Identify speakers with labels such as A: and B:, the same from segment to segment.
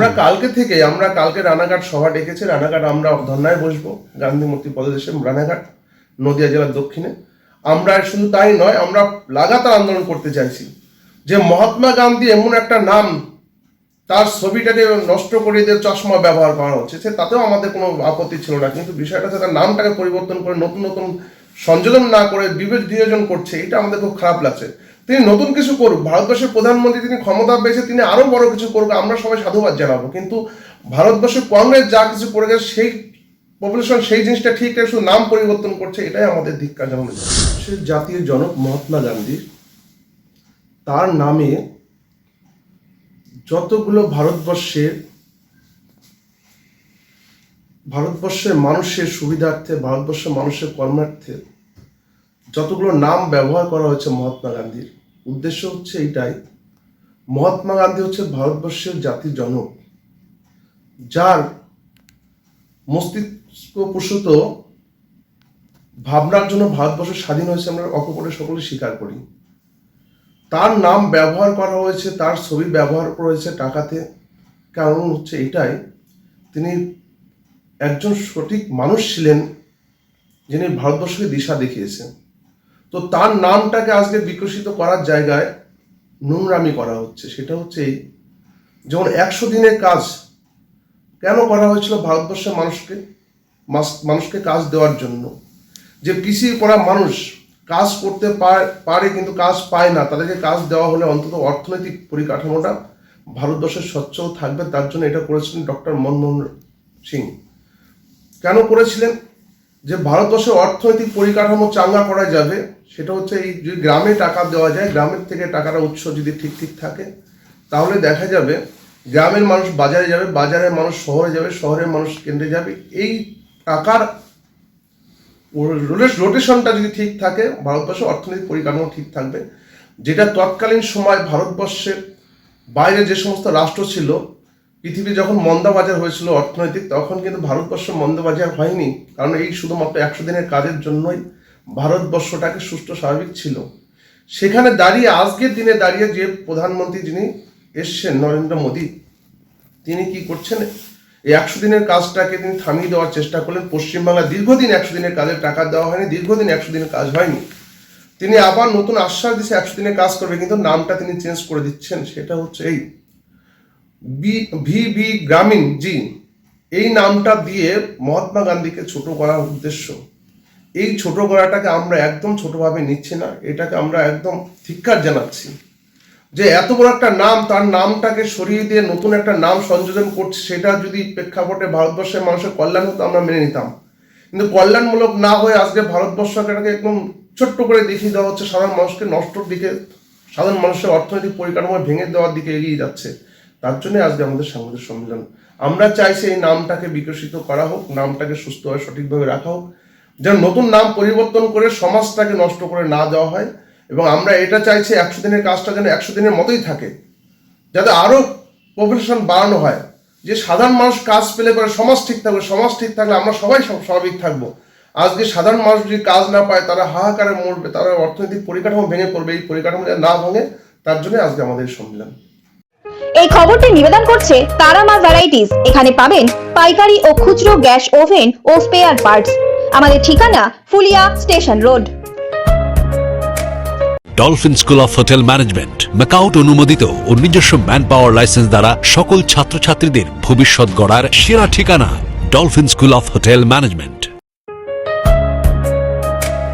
A: আমরা কালকে থেকে, আমরা কালকে রানাঘাট সভা ডেকেছি, রানাঘাট আমরা ধর্নায় বসবো, গান্ধী মূর্তি পদদেশে রানাঘাট, নদিয়া জেলার দক্ষিণে। আমরা শুধু তাই নয়, আমরা লাগাতার আন্দোলন করতে চাইছি। যে মহাত্মা গান্ধী এমন একটা নাম, তার ছবিটাকে নষ্ট করে দিয়ে চশমা ব্যবহার করা হচ্ছে, সে তাতেও আমাদের কোনো আপত্তি ছিল না। কিন্তু বিষয়টা তার নামটাকে পরিবর্তন করে নতুন নতুন সংযোজন না করে বিবেক বিয়োজন করছে, এটা আমাদের খুব খারাপ লাগছে। তিনি নতুন কিছু করুক, ভারতবর্ষের প্রধানমন্ত্রী তিনি ক্ষমতা পেয়েছে তিনি আরও বড় কিছু করুক, আমরা সবাই সাধুবাদ জানাব। কিন্তু ভারতবর্ষের কংগ্রেস যা কিছু করে গেছে, সেই পপুলেশন সেই জিনিসটা ঠিক শুধু নাম পরিবর্তন করছে, এটাই আমাদের ধিক্কার জানানো সে জাতীয় জনক মহাত্মা গান্ধী, তার নামে যতগুলো ভারতবর্ষের ভারতবর্ষের মানুষের সুবিধার্থে, ভারতবর্ষের মানুষের কর্মার্থে যতগুলো নাম ব্যবহার করা হয়েছে মহাত্মা গান্ধীর, উদ্দেশ্য হচ্ছে এইটাই। মহাত্মা গান্ধী হচ্ছে ভারতবর্ষের জাতির জনক, যার মস্তিষ্ক প্রসূত ভাবনার জন্য ভারতবর্ষ স্বাধীন হয়েছে আমরা অকপরে সকলে স্বীকার করি। তার নাম ব্যবহার করা হয়েছে, তার ছবি ব্যবহার করা হয়েছে টাকাতে। কারণ হচ্ছে এটাই তিনি একজন সঠিক মানুষ ছিলেন যিনি ভারতবর্ষকে দিশা দেখিয়েছেন। তো তার নামটাকে আজকে বিকশিত করার জায়গায় নোংরামি করা হচ্ছে। সেটা হচ্ছে এই, যেমন একশো দিনের কাজ কেন করা হয়েছিল ভারতবর্ষের মানুষকে? মানুষকে কাজ দেওয়ার জন্য। যে পিছিয়ে পড়া মানুষ কাজ করতে পার- পারে কিন্তু কাজ পায় না। তাদেরকে কাজ দেওয়া হলে অন্তত অর্থনৈতিক পরিকাঠামোটা ভারতবর্ষের সচ্ছল থাকবে। তার জন্য এটা করেছিলেন ডক্টর মনমোহন সিং। কেন করেছিলেন? যে ভারতবর্ষের অর্থনৈতিক পরিকাঠামো চাঙ্গা করা যাবে, সেটা হচ্ছে এই যদি গ্রামে টাকা দেওয়া যায়, গ্রামের থেকে টাকাটা উৎস যদি ঠিক ঠিক থাকে, তাহলে দেখা যাবে গ্রামের মানুষ বাজারে যাবে, বাজারের মানুষ শহরে যাবে, শহরের মানুষ কেন্দ্রে যাবে। এই টাকার রোটেশনটা যদি ঠিক থাকে, ভারতবর্ষের অর্থনৈতিক পরিকাঠামো ঠিক থাকবে। যেটা তৎকালীন সময় ভারতবর্ষের বাইরে যে সমস্ত রাষ্ট্র ছিল পৃথিবী যখন মন্দাবাজার হয়েছিল অর্থনৈতিক, তখন কিন্তু ভারতবর্ষ মন্দাবাজার হয়নি। কারণ এই শুধুমাত্র একশো দিনের কাজের জন্যই ভারতবর্ষটাকে সুষ্ঠু স্বাভাবিক ছিল। সেখানে দাঁড়িয়ে, আজকের দিনে দাঁড়িয়ে যে প্রধানমন্ত্রী যিনি এসছেন, নরেন্দ্র মোদী, তিনি কি করছেন? এই একশো দিনের কাজটাকে তিনি থামিয়ে দেওয়ার চেষ্টা করলেন। পশ্চিমবাংলা দীর্ঘদিন একশো দিনের কাজের টাকা দেওয়া হয়নি, দীর্ঘদিন একশো দিনের কাজ হয়নি। তিনি আবার নতুন আশ্বাস দিচ্ছে একশো দিনের কাজ করবে, কিন্তু নামটা তিনি চেঞ্জ করে দিচ্ছেন, সেটা হচ্ছে এই। বি ভি বি গ্রামীণ জি, এই নামটা দিয়ে মহাত্মা গান্ধীকে ছোট করার উদ্দেশ্য। এই ছোট করাটাকে আমরা একদম ছোটভাবে নিচ্ছি না, এটাকে আমরা একদম ধিক্কার জানাচ্ছি। যে এত বড় একটা নাম, তার নামটাকে সরিয়ে দিয়ে নতুন একটা নাম সংযোজন করছে, সেটা যদি প্রেক্ষাপটে ভারতবর্ষের মানুষের কল্যাণ হতো, আমরা মেনে নিতাম। কিন্তু কল্যাণমূলক না হয়ে আজকে ভারতবর্ষকে একদম ছোট্ট করে দেখিয়ে দেওয়া হচ্ছে, সাধারণ মানুষকে নষ্টর দিকে, সাধারণ মানুষের অর্থনৈতিক পরিকাঠামো ভেঙে দেওয়ার দিকে এগিয়ে যাচ্ছে। তার জন্য আজকে আমাদের সাংবাদিক সম্মেলন। আমরা চাইছি এই নামটাকে বিকশিত করা হোক, নামটাকে সুস্থভাবে সঠিকভাবে রাখা হোক, যেন নতুন নাম পরিবর্তন করে সমাজটাকে নষ্ট করে না দেওয়া হয় এবং আমরা এটা চাইছি একশো দিনের কাজটা যেন একশো দিনের মতোই থাকে, যাতে আরও পপুলেশন বাড়ানো হয়। যে সাধারণ মানুষ কাজ পেলে পরে সমাজ ঠিক থাকবে, সমাজ ঠিক থাকলে আমরা সবাই সব স্বাভাবিক থাকব। আজকে সাধারণ মানুষ যদি কাজ না পায়, তারা হাহাকারে মরবে, তারা অর্থনৈতিক পরিকাঠামো ভেঙে পড়বে, এই পরিকাঠামো না ভাঙে, তার জন্য আজকে আমাদের সম্মেলন।
B: এই খবরটি নিবেদন করছে তারামা ভ্যারাইটিস। এখানে পাবেন পাইকারি ও খুচরো গ্যাস ওভেন ও স্পেয়ার পার্টস। আমাদের ঠিকানা Fulia station road.
C: Dolphin school of hotel management MAKAUT অনুমোদিত ও নিজস্ব ম্যান পাওয়ার লাইসেন্স দ্বারা সকল ছাত্রছাত্রীদের ভবিষ্যৎ গড়ার সেরা ঠিকানা Dolphin school of hotel management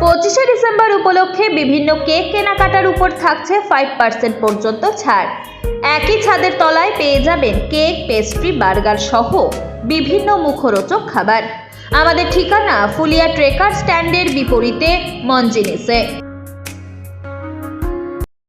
D: পঁচিশে ডিসেম্বর উপলক্ষে বিভিন্ন কেক কেনাকাটার উপর থাকছে ফাইভ পার্সেন্ট পর্যন্ত ছাড়। একই ছাদের তলায় পেয়ে যাবেন কেক, পেস্ট্রি, বার্গার সহ বিভিন্ন মুখরোচক খাবার। আমাদের ঠিকানা ফুলিয়া ট্রেকার স্ট্যান্ডের বিপরীতে মঞ্জিনিসে।